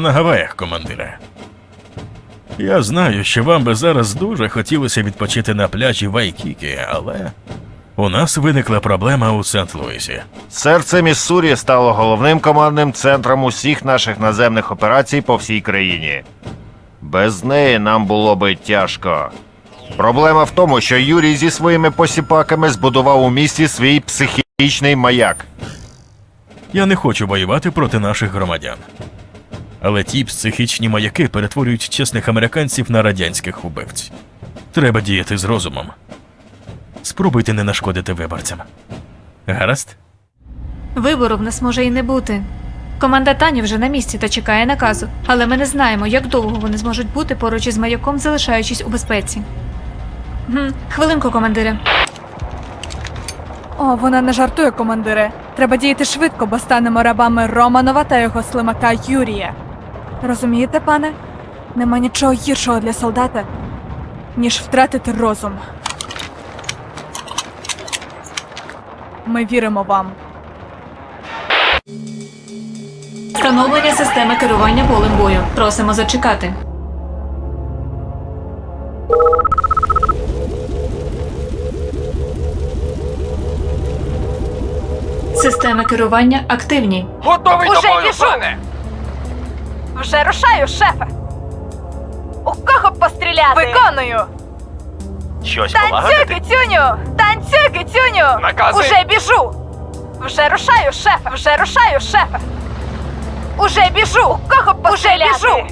на Гаваях, командире. Я знаю, що вам би зараз дуже хотілося відпочити на пляжі Вайкікі, але у нас виникла проблема у Сент-Луісі. Серце Міссурі стало головним командним центром усіх наших наземних операцій по всій країні. Без неї нам було би тяжко. Проблема в тому, що Юрій зі своїми посіпаками збудував у місті свій психічний маяк. Я не хочу воювати проти наших громадян. Але ті психічні маяки перетворюють чесних американців на радянських убивць. Треба діяти з розумом. Спробуйте не нашкодити виборцям. Гаразд? Вибору в нас може і не бути. Команда Тані вже на місці та чекає наказу, але ми не знаємо, як довго вони зможуть бути поруч із маяком, залишаючись у безпеці. Гм, Хвилинку, командире. О, вона не жартує, командире. Треба діяти швидко, бо станемо рабами Романова та його слимака Юрія. Розумієте, пане? Нема нічого гіршого для солдата, ніж втратити розум. Ми віримо вам. Встановлення системи керування полем бою. Просимо зачекати. Системи керування активні. Готовий Уже до бою, пане! Вже рушаю, шефе. У кого постріляти? Виконую. Щось Танцюй, кицюню! Танцюй, кицюню! Накази. Уже біжу! Вже рушаю, шефе! Вже рушаю, шефе! Уже біжу! У кого постріляти? Уже біжу!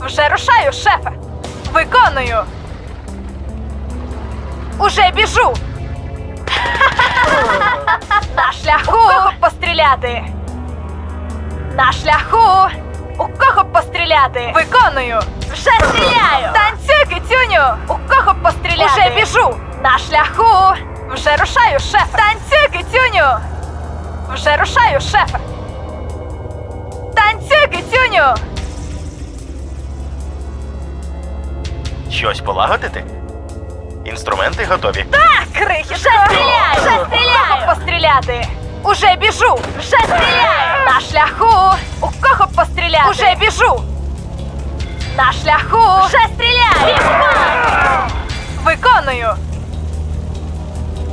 Вже рушаю, шефе! Виконую! Уже біжу! На шляху! Постріляти? На шляху! У кого постріляти? Виконую! Вже стріляю! Танцюй, кицюню! У кого постріляти? Уже біжу! На шляху! Вже рушаю, шефе! Танцюй, кицюню! Вже рушаю, шефе! Танцюй, кицюню! Щось полагодити? Інструменти готові. Так, крихітко! Вже стріляю! Вже стріляю! Кого постріляти? Уже біжу! Вже стріляю! На шляху! У кого постріляти? Уже біжу! На шляху! Вже стріляю! Виконую!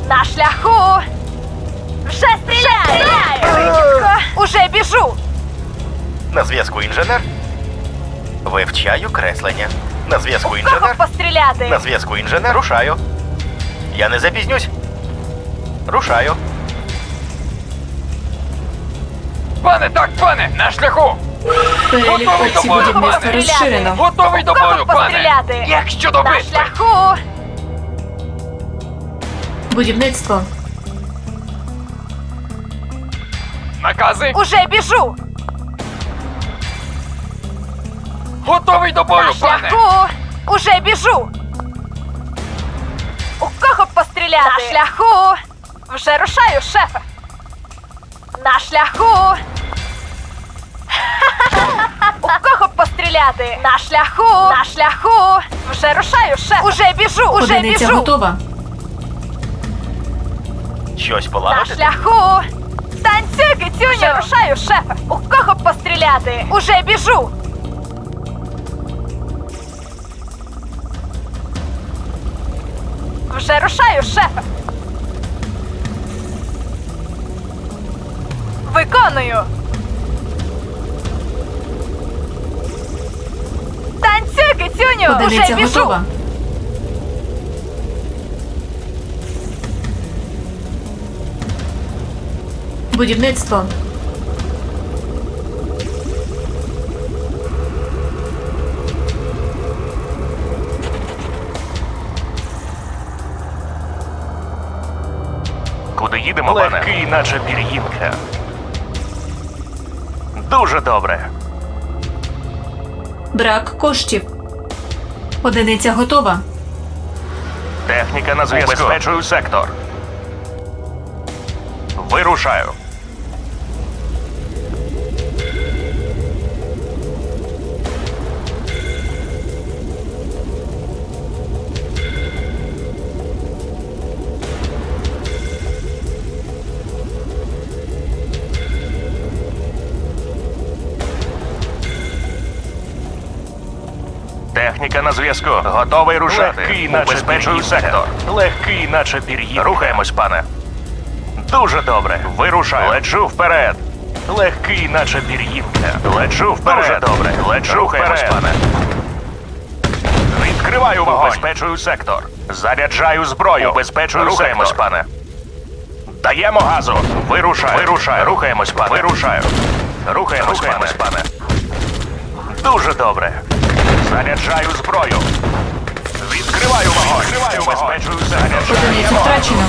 На шляху! Вже стріляю! Крихітко! Уже біжу! На зв'язку інженер. Вивчаю креслення. На зв'язку інженер. постріляти? На зв'язку інженер. Рушаю. Я не запізнюсь. Рушаю. Пане, так, пане, на шляху! Перелік Готовий до бою, пане! розширено. Готовий до кого бою, пане! постріляти? Як щодо На битви? шляху! Будівництво. Накази? Уже біжу! Готовий до бою, На пане! шляху! Уже біжу! У кого постріляти? На шляху! Вже рушаю, шефе! На шляху! У кого постріляти? На шляху! На шляху! Вже рушаю, шефе! Уже біжу! Уже Одиниця біжу! готова. Щось На полагодити? шляху! Танцюй, кицюню! Вже рушаю, шефе! У кого постріляти? Уже біжу! Вже рушаю, шефе! Виконую! Танцюй, кицюню! Уже біжу! готова. Будівництво. Їдемо, Легкий, наче пір'їнка. Дуже добре. Брак коштів. Одиниця готова. Техніка на зв'язку. Убезпечую сектор. Вирушаю. Техніка на зв'язку. Готовий рушати. Легкий, наче сектор. Легкий, наче пір'їнка. Рухаємось, пане. Дуже добре. Вирушаю. Лечу вперед. Легкий, наче пір'їнка. Лечу вперед. Дуже добре. Лечу Рухаємось, вперед. пане. Відкриваю вогонь. Убезпечую сектор. Заряджаю зброю. Убезпечую Рухаємось, сектор. пане. Даємо газу. Вирушаю. Вирушаю. Рухаємось, пане. Вирушаю. Рухаємось, Рухаємось пане. Дуже добре. Заряджаю зброю. Відкриваю вогонь. Відкриваю Убезпечую сектор. Одиницю втрачено.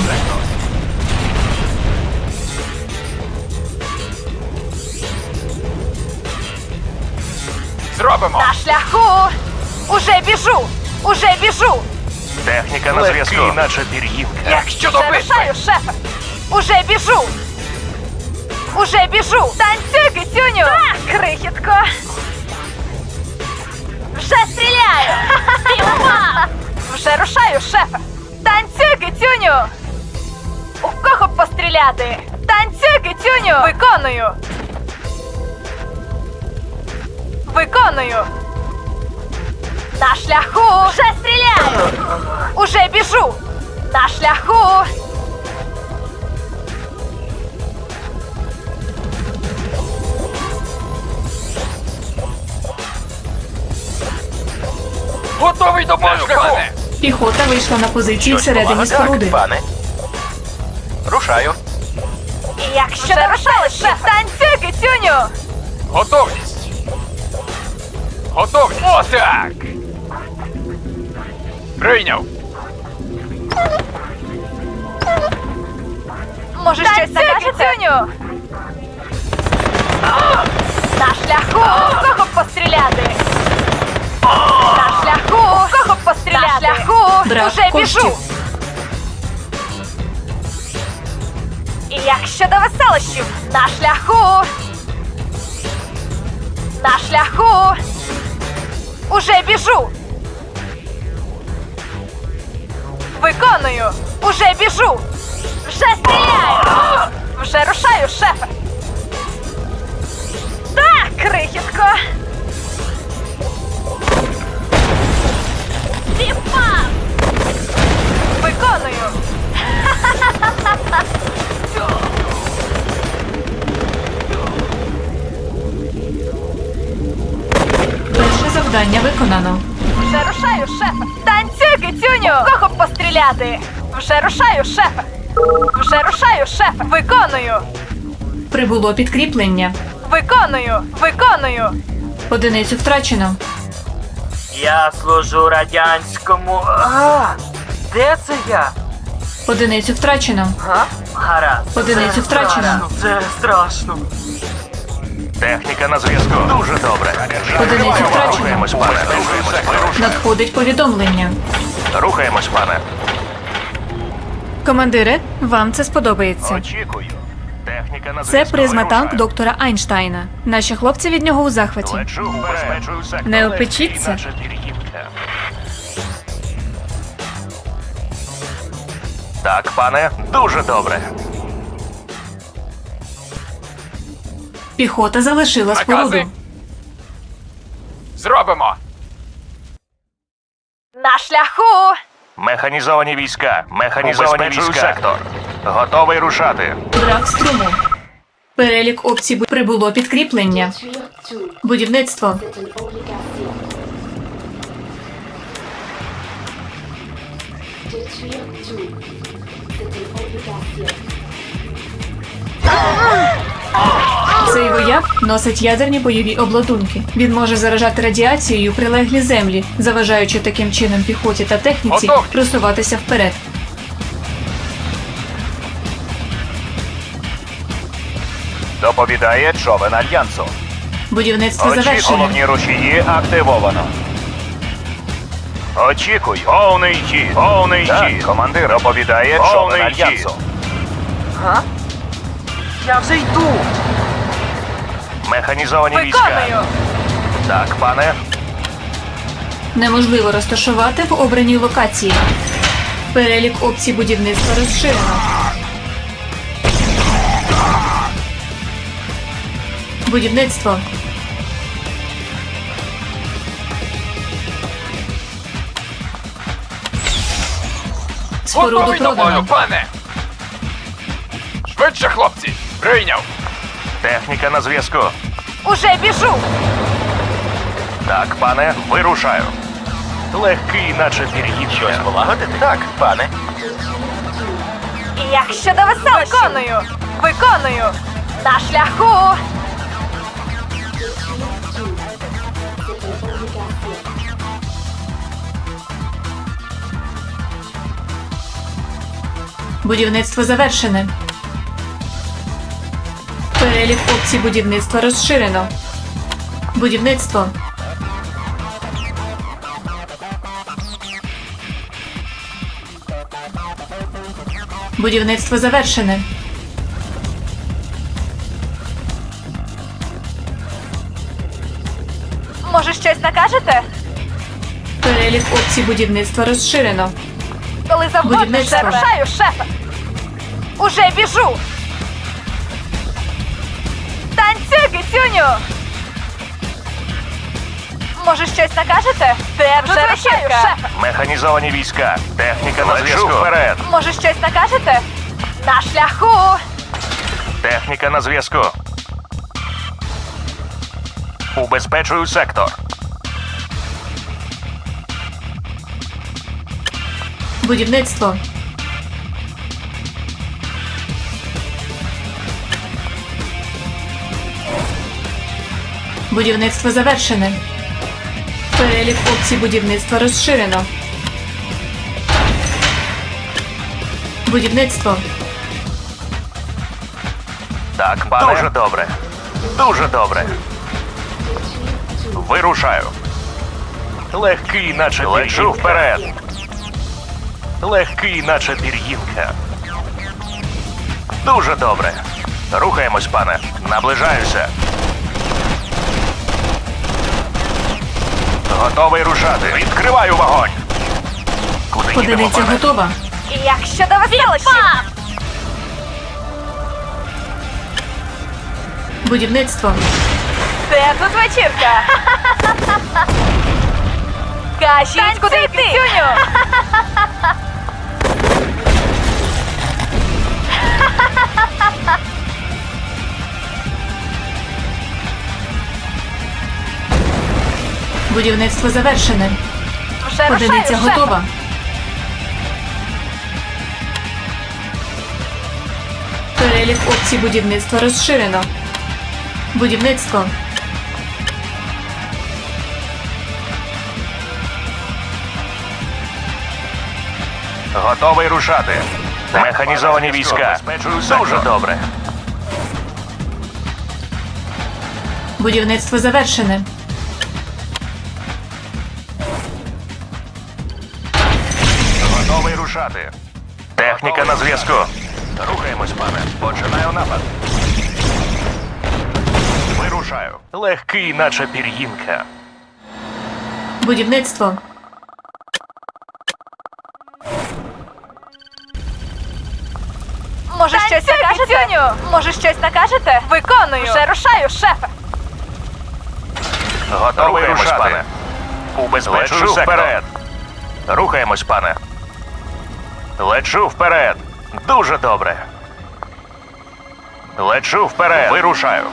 Зробимо. На шляху! Уже біжу! Уже біжу! Техніка на зв'язку. наче пір'їнка. Як щодо битви? Зарушаю, шефе! Уже біжу! Уже біжу! Танцюй, кицюню! Так, крихітко! Вже стріляю! Піймав! Вже рушаю, шефе! Танцюй, кицюню! У кого б постріляти? Танцюй, кицюню! Виконую! Виконую! На шляху! Вже стріляю! Уже біжу! На шляху! Бою, пане. Піхота вийшла на позиції всередині споруди. пане. Рушаю. Якщо не рушали, шеф! Танцюй, кицюню! Готовність. Готовність. Отак. Прийняв. Може, щось накажете? кицюню! На шляху! Кого постріляти? На шляху! Брак Уже біжу! І як щодо веселощів? На шляху! На шляху! Уже біжу! Виконую! Уже біжу! Вже стріляю! Вже рушаю, шефе! Так, крихітко! Виконую! Перше завдання виконано. Вже рушаю, шефе! Танцюй, кицюню! У Кого б постріляти? Вже рушаю, шефе! Вже рушаю, шефе! Виконую! Прибуло підкріплення. Виконую! Виконую! Одиницю втрачено. Я служу радянському. А, де це я? Одиницю втрачено. Га? Гаразд. Одиницю Це втрачено. страшно, Це страшно. Техніка на зв'язку. Дуже добре. Одиницю втрачено. Рухаємось, пане. Рухаємось. Надходить повідомлення. Рухаємось, пане. Командире, вам це сподобається. Очікую. Техніка на Це зв'язку. призма-танк доктора Айнштайна. Наші хлопці від нього у захваті. Лечу сектор. Не опечіться. Так, пане, дуже добре. Піхота залишила споруду. Накази. Зробимо. На шляху! Механізовані війська. Механізовані війська. сектор. Готовий рушати. Брак струму. Перелік опцій прибуло підкріплення. Будівництво. Цей вояк носить ядерні бойові обладунки. Він може заражати радіацією прилеглі землі, заважаючи таким чином піхоті та техніці просуватися вперед. Доповідає човен Альянсу. Будівництво завершено. рушії активовано. Очікую. Повний хід. Повний хід. Командир доповідає човен Альянсу. Га? Я вже йду. Механізовані війська. Так, пане. Неможливо розташувати в обраній локації. Перелік опцій будівництва розширено. Будівництво. Споруду продано. пане! Швидше, хлопці! Прийняв! Техніка на зв'язку. Уже біжу! Так, пане, вирушаю. Легкий, наче пір'їн. Щось полагодити? Так, пане. Як щодо веселищів? Виконую! Виконую! На шляху! Будівництво завершене. Перелік опцій будівництва розширено. Будівництво. Будівництво завершене. Може, щось накажете? Перелік опцій будівництва розширено. Коли завгодно Будівництво. зарушаю, шефе! Уже біжу! Кицюню! Може, щось накажете? Де вже вечірка? Механізовані війська. Техніка на зв'язку. вперед. Може, щось накажете? На шляху! Техніка на зв'язку. Убезпечую сектор. Будівництво. Будівництво завершене. Перелік опцій будівництва розширено. Будівництво. Так, пане. Дуже добре. Дуже добре. Вирушаю. Легкий, наче Лечу вперед. Легкий, наче пір'їнка. Дуже добре. Рухаємось, пане. Наближаюся. Готовий рушати. Відкриваю вогонь. Куди їдемо, готова. Як щодо веселищів? Будівництво. Де тут вечірка? Кажіть, куди йти? Кицюню! Будівництво завершене. Вже Одиниця шефе! готова. Перелік опцій будівництва розширено. Будівництво. Готовий рушати. Механізовані війська. Дуже добре. Будівництво завершене. Техніка на зв'язку. Рухаємось, пане. Починаю напад. Вирушаю. Легкий, наче пір'їнка. Будівництво. Може, щось накажете? Може, щось накажете? Виконую! Вже рушаю, шефе! Готовий рушати. Пане. Убезпечую вперед. Рухаємось, пане. Лечу вперед. Дуже добре. Лечу вперед. Вирушаю.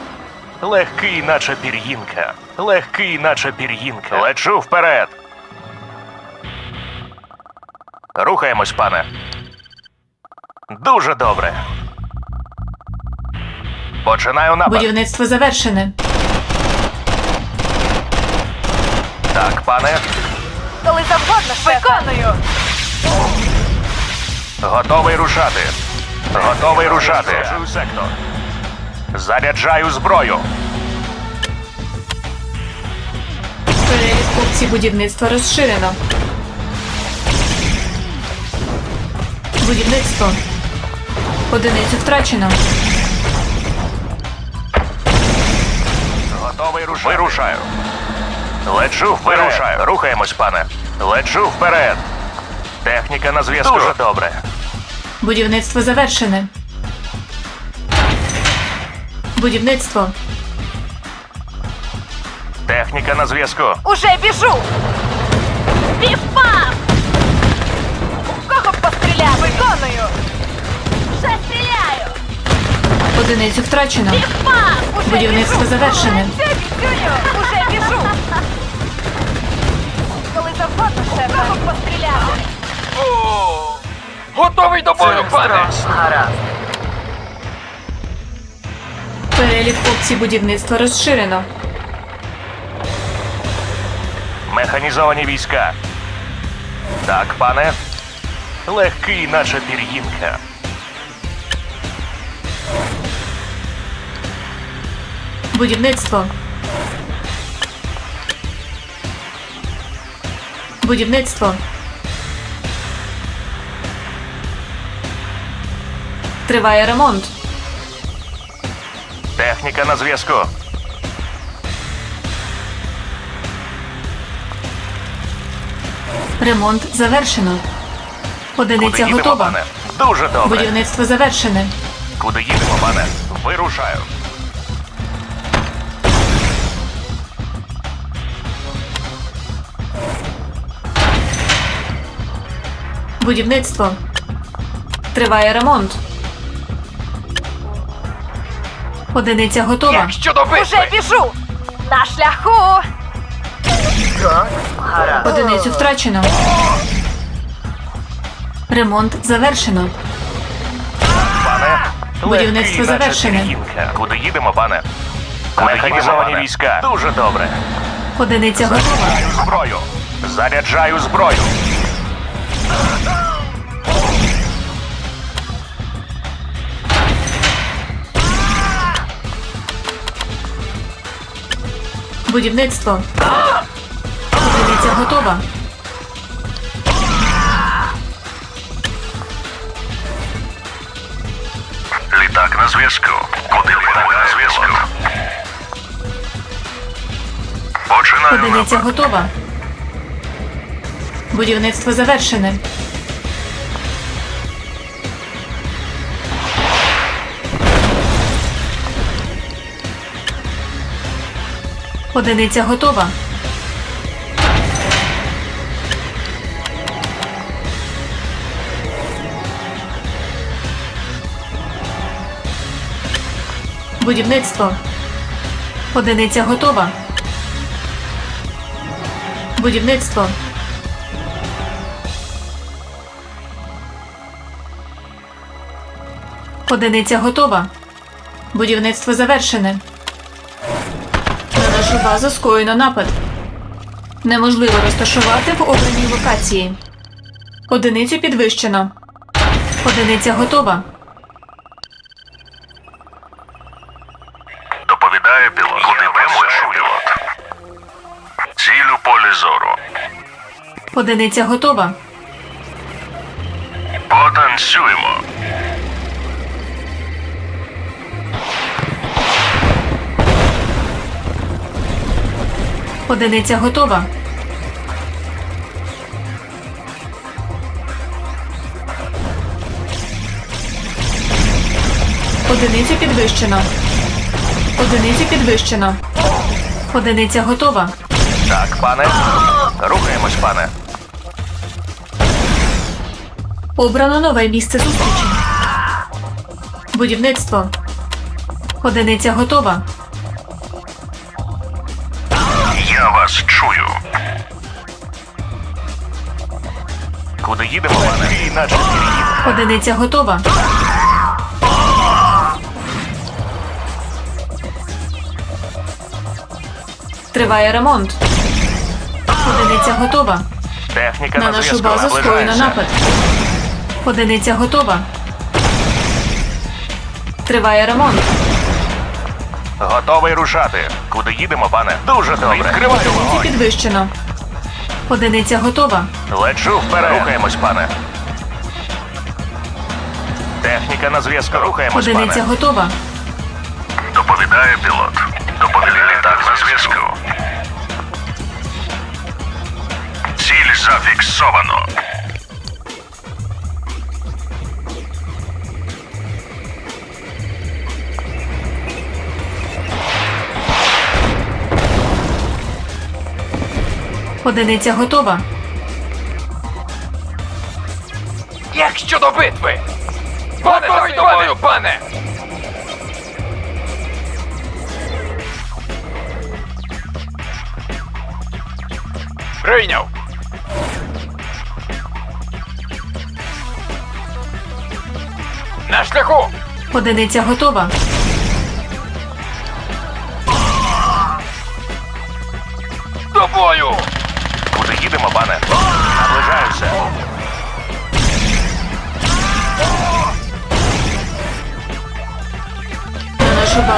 Легкий, наче пір'їнка. Легкий, наче пір'їнка. Лечу вперед. Рухаємось, пане. Дуже добре. Починаю напад. Будівництво завершене. Так, пане. Коли завгодно! Виконую! Готовий рушати. Готовий рушати. сектор. Заряджаю зброю. Перелік опцій будівництва розширено. Будівництво. Одиницю втрачено. Готовий рушати. Вирушаю. Лечу вперед. Вирушаю. Рухаємось, пане. Лечу вперед. Техніка на зв'язку. Дуже добре. Будівництво завершене. Будівництво. Техніка на зв'язку. Уже біжу! Пів-пам! У кого б постріляв? Виконую! Вже стріляю! Одиницю втрачено. Пів-пам! Будівництво біжу! завершене. Це відчую! Уже біжу! Коли завгодно, шеф, кого б постріляв? Готовий до бою, пане! Гаразд. Перелік опцій будівництва розширено. Механізовані війська. Так, пане. Легкий, наче пір'їнка. Будівництво. Будівництво. Триває ремонт. Техніка на зв'язку. Ремонт завершено. Одиниця їдемо, готова. пане? Дуже добре. Будівництво завершене. Куди їдемо, пане? Вирушаю. Будівництво. Триває ремонт. Одиниця готова. Як щодо Уже біжу! На шляху! Одиницю втрачено. Ремонт завершено. Пане. Будівництво легкий, наче завершене. Куди їдемо, пане? Механізовані війська. Дуже добре. Одиниця готова. Заряджаю зброю. Заряджаю зброю. Будівництво. Одиниця готова. Літак на зв'язку. Куди літак на зв'язку? Починаю. Одиниця готова. Будівництво завершене. Одиниця готова. Будівництво. Одиниця готова. Будівництво. Одиниця готова. Будівництво завершене. Нашу базу скоєно напад. Неможливо розташувати в обраній локації. Одиницю підвищено. Одиниця готова. Доповідає пілот. Куди прямуєш, пілот? Ціль у полі зору. Одиниця готова. Потанцюємо. Одиниця готова. Одиницю підвищено. Одиницю підвищено. Одиниця готова. Так, пане. Рухаємось, пане. Обрано нове місце зустрічі. Будівництво. Одиниця готова. Одиниця готова. Триває ремонт. Одиниця готова. Техніка На на, нашу базу скоєно напад. Одиниця готова. Триває ремонт. Готовий рушати. Куди їдемо, пане? Дуже добре. Відкриваю вогонь. підвищено. Одиниця готова. Лечу вперед. Рухаємось, пане. Техніка на зв'язку. Рухаємось, Одиниця пане. готова. Доповідає пілот. Доповідає літак на зв'язку. Ціль зафіксовано. Одиниця готова. Як щодо битви? Пане, за мною, пане! Прийняв! На шляху! Одиниця готова.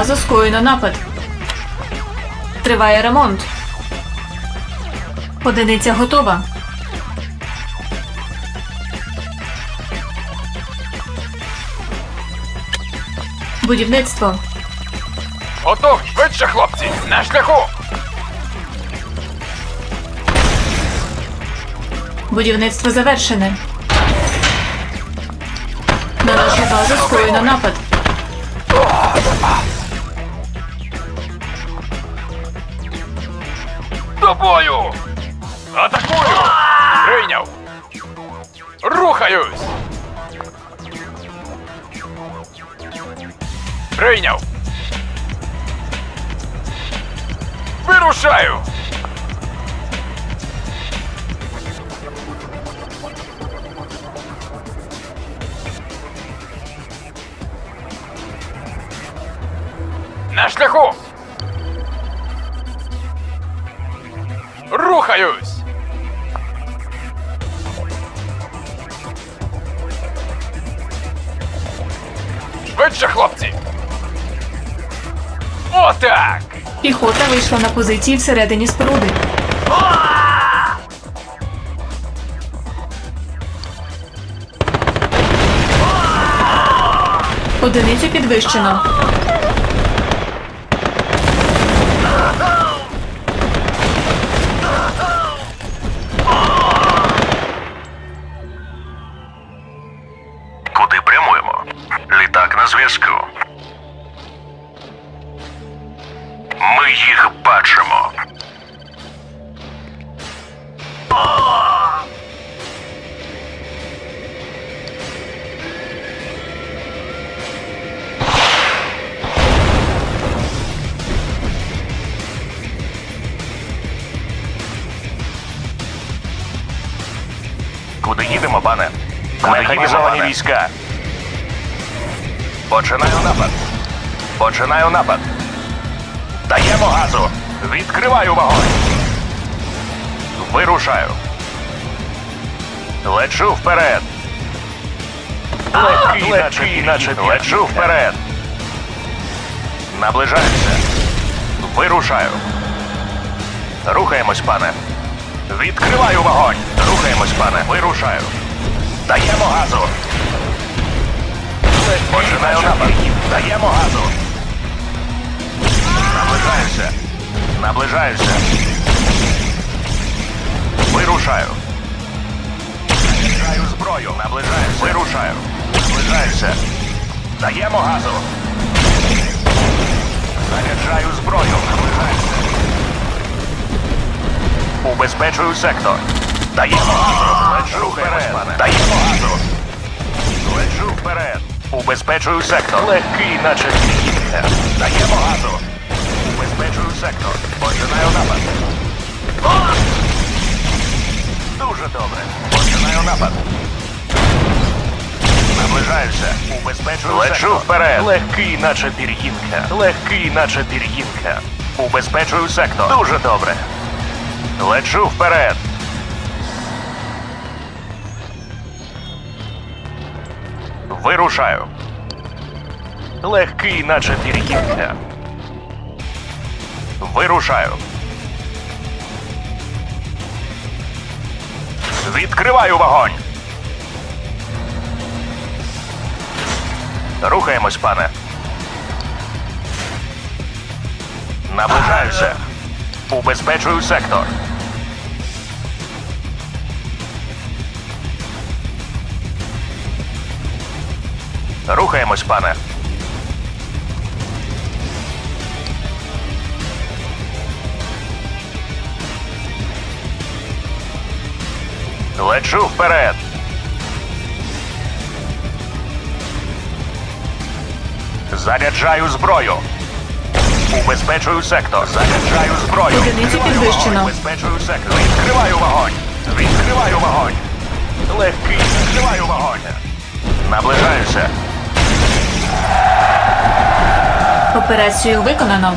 Базу скоєно напад. Триває ремонт. Одиниця готова. Будівництво. Готові. Швидше, хлопці. На шляху. Будівництво завершене. На нашу базу скоєно напад. На шляху. Рухаюсь. Швидше, хлопці. Отак. Піхота вийшла на позиції всередині споруди. Одиницю підвищено. На зв'язку. Ми їх бачимо. Куди їдемо, пане? Механізовані війська. Починаю напад. Починаю напад. Даємо газу. Відкриваю вогонь. Вирушаю. Лечу вперед. Легкий, наче, наче лечу вперед. Наближаюся. Вирушаю. Рухаємось, пане. Відкриваю вогонь. Рухаємось, пане. Вирушаю. Даємо газу. Починаю напад. Даємо газу. Наближаюся. Наближаюся. Вирушаю. Заряджаю зброю. Наближаюся. Вирушаю. Наближаюся. Даємо газу. Заряджаю зброю. Наближаюся. Убезпечую сектор. Даємо газу. Лечу вперед. Даємо газу. Лечу вперед. Убезпечую сектор. Легкий, наче квітка. Даємо газу. Убезпечую сектор. Починаю напад. Дуже добре. Починаю напад. Наближаюся. Убезпечую Лечу сектор. вперед. Легкий, наче пір'їнка. Легкий, наче пір'їнка. Убезпечую сектор. Дуже добре. Лечу вперед. Вирушаю. Легкий, наче пір'їнка. Вирушаю. Відкриваю вогонь. Рухаємось, пане. Наближаюся. Убезпечую сектор. Рухаємось, пане. Лечу вперед. Заряджаю зброю. Убезпечую сектор. Заряджаю зброю. Відкриваю підвищено. вогонь. Убезпечую сектор. Відкриваю вогонь. Відкриваю вогонь. Легкий. Відкриваю вогонь. Наближаюся. Операцію виконано.